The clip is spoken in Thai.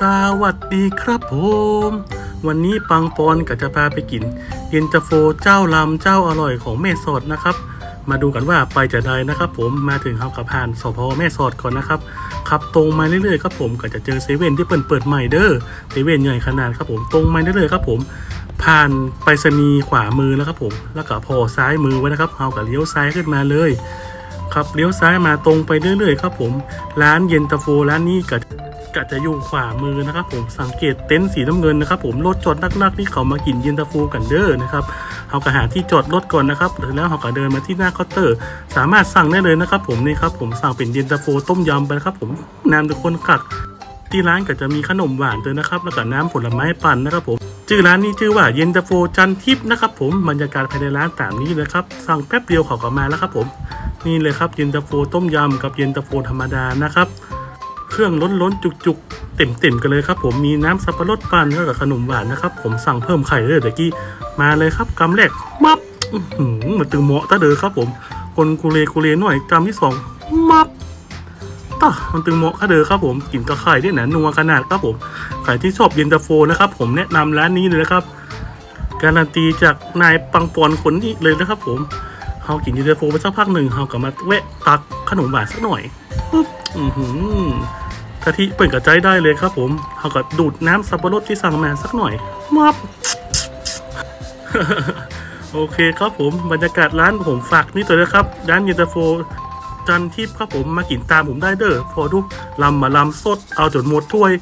สวัสดีครับผม วันนี้ปังปอนก็จะพาไปกิน เย็นตาโฟเจ้าลำเจ้าอร่อยของแม่สอดนะครับ มาดูกันว่าไปจะได้นะครับผมมาถึงเฮากับผ่านสพแม่สอดก่อนนะครับขับตรงมาเรื่อยๆครับผมก็จะเจอเซเว่นที่เปิดเปิดใหม่เด้อเซเว่นใหญ่ขนาดครับผมตรงมาเรื่อยๆครับผมผ่านไปรษณีย์ขวามือแล้วครับผม แล้วก็พอซ้ายมือไว้นะครับเฮากับเลี้ยวซ้ายขึ้นมาเลยครับเลี้ยวซ้ายมาตรงไปเรื่อยๆครับผม ร้านเย็นตาโฟร้านนี้ก็ ก็จะอยู่ขวามือนะครับผมสังเกตเต็นท์สีน้ำเงินนะครับผมรถจอดนักๆที่เขามากินเย็นตาโฟกันเด้อนะครับเขาก็หาที่จอดรถก่อนนะครับแล้วเขาก็เดินมาที่หน้าเคาน์เตอร์ สามารถสั่งได้เลยนะครับผมนี่ครับผมสั่งเป็นเย็นตาโฟต้มยำไปนะครับผมน้ำทุกคนกักที่ร้านก็จะมีขนมหวานด้วยนะครับ แล้วก็น้ำผลไม้ปั่นนะครับผมชื่อร้านนี้ชื่อว่าเย็นตาโฟจันทิพย์นะครับผมบรรยากาศภายในร้านตามนี้เลยครับสั่งแป๊บเดียวเขาก็มาแล้วครับผมนี่เลยครับเย็นตาโฟต้มยำกับเย็นตาโฟธรรมดานะครับ รื่องล้นล้นๆจุกๆเต็มเต็มๆกันเลยครับผมมีน้ำสับปะรดปั่นแล้วกับขนมหวานนะครับผมสั่งเพิ่มไข่เลยเดี๋ยวกี้มาเลยครับกำแรกมับอื้อหือมันตึงเหมาะตะเดอครับผมคนกูเลกูเลหน่อยกำที่สองมับตะมันตึงเหมาะตะเดอครับผมกินกับไข่ได้หนานัวขนาดครับผมใครที่ชอบเย็นตาโฟนะครับผมแนะนำร้านนี้เลยนะครับการันตีจากนายปังปอนคนนี้เลยนะครับผมเขากินเย็นตาโฟไปสักพักหนึ่งเขากลับมาแวะตักขนมหวานสักหน่อยปึ๊บอือหือะทิเปิดกระจายได้เลยครับผมเขาก็ดูดน้ำสับปะรดที่สั่งมาสักหน่อยมับโอเคครับผมบรรยากาศร้านผมฝากนี่ตัวนะครับร้านเยนตาโฟจันทิพย์ครับผมมากินตามผมได้เด้อพอดูลำมาลำสดเอาจนหมดถ้วย